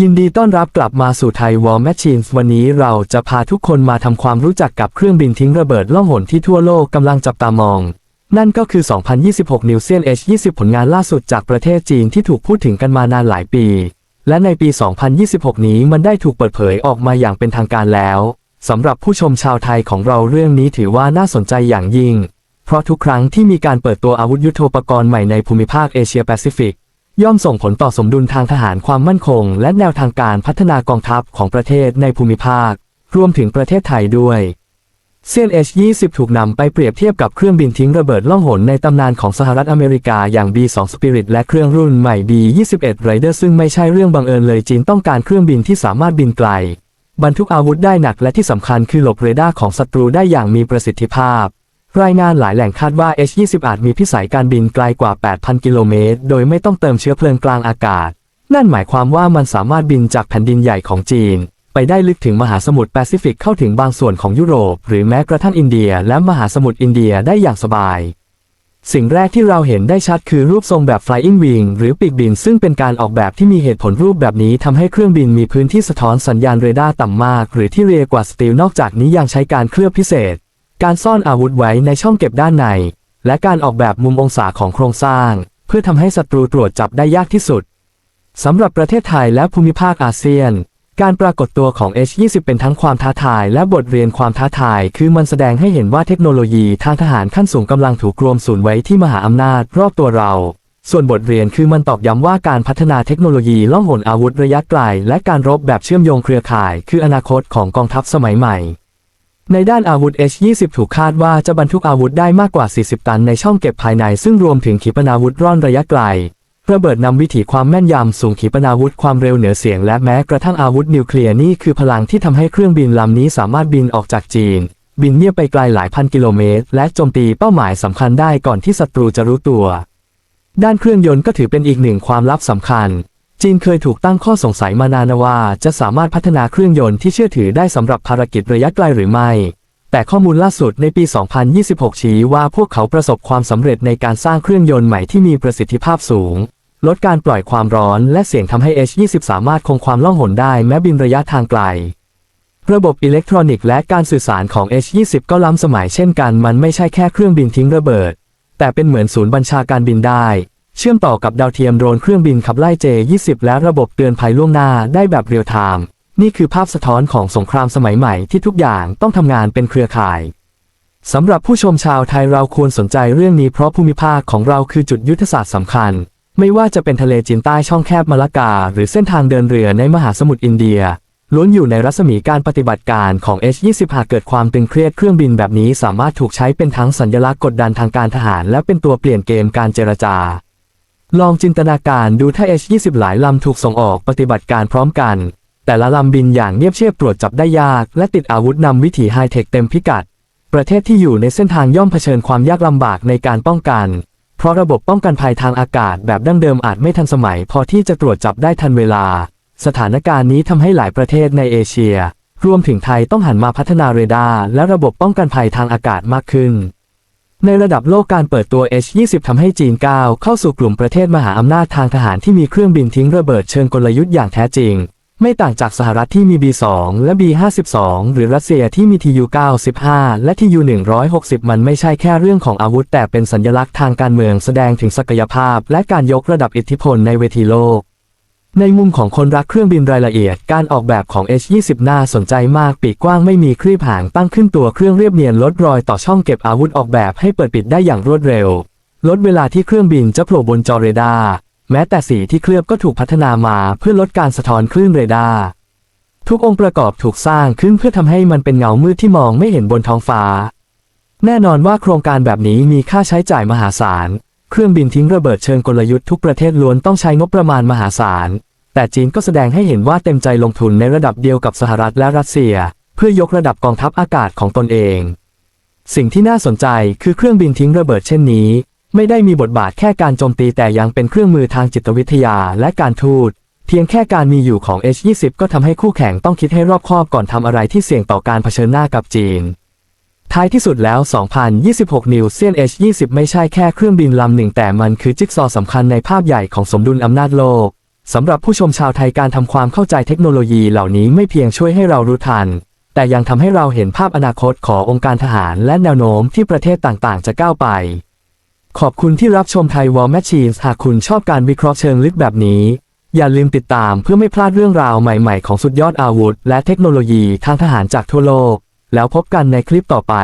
ยินดีต้อนรับกลับมาสู่ไทยวอลแมชชีนวันนี้เราจะพาทุกคนมาทำความรู้จักกับเครื่องบินทิ้งระเบิดล่องหนที่ทั่วโลกกำลังจับตามอง นั่นก็คือ 2026 นิวเซียน H20 ผลงานล่าสุดจากประเทศจีนที่ถูกพูดถึงกันมานานหลายปี และในปี 2026 นี้มันได้ถูกเปิดเผยออกมาอย่างเป็นทางการแล้วสำหรับผู้ชมชาวไทยของเราเรื่องนี้ถือว่าน่าสนใจอย่างยิ่ง เพราะทุกครั้งที่มีการเปิดตัวอาวุธยุโทโธปกรณ์ใหม่ในภูมิภาคเอเชียแปซิฟิก ย่อมส่งผลต่อสมดุลทางทหารความมั่นคง และแนวทางการพัฒนากองทัพของประเทศในภูมิภาค รวมถึงประเทศไทยด้วยเซียน H20 ถูกนำไปเปรียบเทียบกับเครื่องบินทิ้งระเบิดล่องหนในตำนานของสหรัฐอเมริกาอย่าง B2 Spirit และเครื่องรุ่นใหม่ B21 Raider ซึ่งไม่ใช่เรื่องบังเอิญเลยจีนต้องการเครื่องบินที่สามารถบินไกล บรรทุกอาวุธได้หนักและที่สำคัญคือหลบเรดาร์ของศัตรูได้อย่างมีประสิทธิภาพ รายงานหลายแหล่งคาดว่า H20 อาจมีพิสัยการบินไกลกว่า 8,000 กิโลเมตร โดยไม่ต้องเติมเชื้อเพลิงกลางอากาศ นั่นหมายความว่ามันสามารถบินจากแผ่นดินใหญ่ของจีน ไปได้ลึกถึงมหาสมุทรแปซิฟิกเข้าถึงบางส่วนของยุโรป หรือแม้กระทั่งอินเดีย และมหาสมุทรอินเดียได้อย่างสบาย สิ่งแรกที่เราเห็นได้ชัดคือรูปทรงแบบ flying wing หรือปีกบิน ซึ่งเป็นการออกแบบที่มีเหตุผลรูปแบบนี้ทำให้เครื่องบินมีพื้นที่สะท้อนสัญญาณเรดาร์ต่ำมาก หรือที่เรียกว่าสตีลนอกจากนี้ยังใช้การเคลือบพิเศษ การซ่อนอาวุธไว้ในช่องเก็บด้านใน และการออกแบบมุมองศาของโครงสร้าง เพื่อทำให้ศัตรูตรวจจับได้ยากที่สุดสำหรับประเทศไทยและภูมิภาคอาเซียน การปรากฏตัวของ H20 เป็นทั้งความท้าทายและบทเรียนความท้าทาย คือมันแสดงให้เห็นว่าเทคโนโลยีทางทหารขั้นสูงกำลังถูกรวมศูนย์ไว้ที่มหาอำนาจรอบตัวเรา ส่วนบทเรียนคือมันตอกย้ำว่าการพัฒนาเทคโนโลยีล่องหนอาวุธระยะไกล และการรบแบบเชื่อมโยงเครือข่าย คืออนาคตของกองทัพสมัยใหม่ ในด้านอาวุธ H20 ถูกคาดว่าจะบรรทุกอาวุธได้มากกว่า 40 ตันในช่องเก็บภายในซึ่งรวมถึงขีปนาวุธร่อนระยะไกล ระเบิดนำวิถีความแม่นยำสูงขีปนาวุธความเร็วเหนือเสียงและแม้กระทั่งอาวุธนิวเคลียร์นี่คือพลังที่ทำให้เครื่องบินลำนี้สามารถบินออกจากจีน บินเงียบไปไกลหลายพันกิโลเมตร และโจมตีเป้าหมายสำคัญได้ก่อนที่ศัตรูจะรู้ตัว ด้านเครื่องยนต์ก็ถือเป็นอีกหนึ่งความลับสำคัญ จีนเคยถูกตั้งข้อสงสัยมานานว่าจะสามารถพัฒนาเครื่องยนต์ที่เชื่อถือได้สำหรับภารกิจระยะไกลหรือไม่ แต่ข้อมูลล่าสุดในปี 2026 ชี้ว่าพวกเขาประสบความสำเร็จในการสร้างเครื่องยนต์ใหม่ที่มีประสิทธิภาพสูง ลดการปล่อยความร้อนและเสียงทำให้ H20 สามารถคงความล่องหนได้แม้บินระยะทางไกล ระบบอิเล็กทรอนิกส์และการสื่อสารของ H20 ก็ล้ำสมัยเช่นกัน มันไม่ใช่แค่เครื่องบินทิ้งระเบิด แต่เป็นเหมือนศูนย์บัญชาการบินได้ เชื่อมต่อกับดาวเทียมโดรนเครื่องบินขับไล่ J20 และระบบเตือนภัยล่วงหน้าได้แบบเรียลไทม์นี่คือภาพสะท้อนของสงครามสมัยใหม่ที่ทุกอย่างต้องทำงานเป็นเครือข่ายสำหรับผู้ชมชาวไทยเราควรสนใจเรื่องนี้เพราะภูมิภาคของเราคือจุดยุทธศาสตร์สำคัญ ไม่ว่าจะเป็นทะเลจีนใต้ช่องแคบมาลากา หรือเส้นทางเดินเรือในมหาสมุทรอินเดียล้วนอยู่ในรัศมีการปฏิบัติการของ H20 หากเกิดความตึงเครียดเครื่องบินแบบนี้สามารถถูกใช้เป็นทั้งสัญลักษณ์กดดันทางการทหาร และเป็นตัวเปลี่ยนเกมการเจรจา ลองจินตนาการดูถ้า H20 หลายลำถูกส่งออกปฏิบัติการพร้อมกัน แต่ละลำบินอย่างเงียบเชียบตรวจจับได้ยาก และติดอาวุธนำวิถีไฮเทคเต็มพิกัด ประเทศที่อยู่ในเส้นทางย่อมเผชิญความยากลำบากในการป้องกัน เพราะระบบป้องกันภัยทางอากาศแบบดั้งเดิมอาจไม่ทันสมัย พอที่จะตรวจจับได้ทันเวลา สถานการณ์นี้ทำให้หลายประเทศในเอเชีย รวมถึงไทยต้องหันมาพัฒนาเรดาร์และระบบป้องกันภัยทางอากาศมากขึ้น ในระดับโลกการเปิดตัว H20 ทำให้จีนก้าวเข้าสู่กลุ่มประเทศมหาอำนาจทางทหารที่มีเครื่องบินทิ้งระเบิดเชิงกลยุทธ์อย่างแท้จริง ไม่ต่างจากสหรัฐที่มี B2 และ B52 หรือรัสเซียที่มี TU95 และ TU160 มันไม่ใช่แค่เรื่องของอาวุธแต่เป็นสัญลักษณ์ทางการเมืองแสดงถึงศักยภาพ และการยกระดับอิทธิพลในเวทีโลก ในมุมของคนรักเครื่องบินรายละเอียด การออกแบบของ H20 น่าสนใจมาก ปีกกว้างไม่มีครีบหางตั้งขึ้นตัวเครื่องเรียบเนียนลดรอยต่อช่องเก็บอาวุธออกแบบให้เปิดปิดได้อย่างรวดเร็ว ลดเวลาที่เครื่องบินจะโผล่บนจอเรดาร์แม้แต่สีที่เคลือบก็ถูกพัฒนามาเพื่อลดการสะท้อนคลื่นเรดาร์ทุกองค์ประกอบถูกสร้างขึ้นเพื่อทำให้มันเป็นเงามืดที่มองไม่เห็นบนท้องฟ้า แน่นอนว่าโครงการแบบนี้มีค่าใช้จ่ายมหาศาล เครื่องบินทิ้งระเบิดเชิงกลยุทธ์ทุกประเทศล้วนต้องใช้งบประมาณมหาศาล แต่จีนก็แสดงให้เห็นว่าเต็มใจลงทุนในระดับเดียวกับสหรัฐและรัสเซีย เพื่อยกระดับกองทัพอากาศของตนเอง สิ่งที่น่าสนใจคือเครื่องบินทิ้งระเบิดเช่นนี้ ไม่ได้มีบทบาทแค่การโจมตีแต่ยังเป็นเครื่องมือทางจิตวิทยาและการทูต เพียงแค่การมีอยู่ของ H20 ก็ทำให้คู่แข่งต้องคิดให้รอบคอบก่อนทำอะไรที่เสี่ยงต่อการเผชิญหน้ากับจีนท้ายที่สุดแล้ว 2026 นิวเซียน H20 ไม่ใช่แค่เครื่องบินลำหนึ่งแต่มันคือจิ๊กซอว์สำคัญในภาพใหญ่ของสมดุลอำนาจโลก สำหรับผู้ชมชาวไทยการทำความเข้าใจเทคโนโลยีเหล่านี้ไม่เพียงช่วยให้เรารู้ทัน แต่ยังทำให้เราเห็นภาพอนาคตขององค์การทหารและแนวโน้มที่ประเทศต่างๆ จะก้าวไป ขอบคุณที่รับชมไทยวอลแมชชีนหากคุณชอบการวิเคราะห์เชิงลึกแบบนี้ อย่าลืมติดตามเพื่อไม่พลาดเรื่องราวใหม่ๆ ของสุดยอดอาวุธ และเทคโนโลยีทางทหารจากทั่วโลก แล้วพบกันในคลิปต่อไป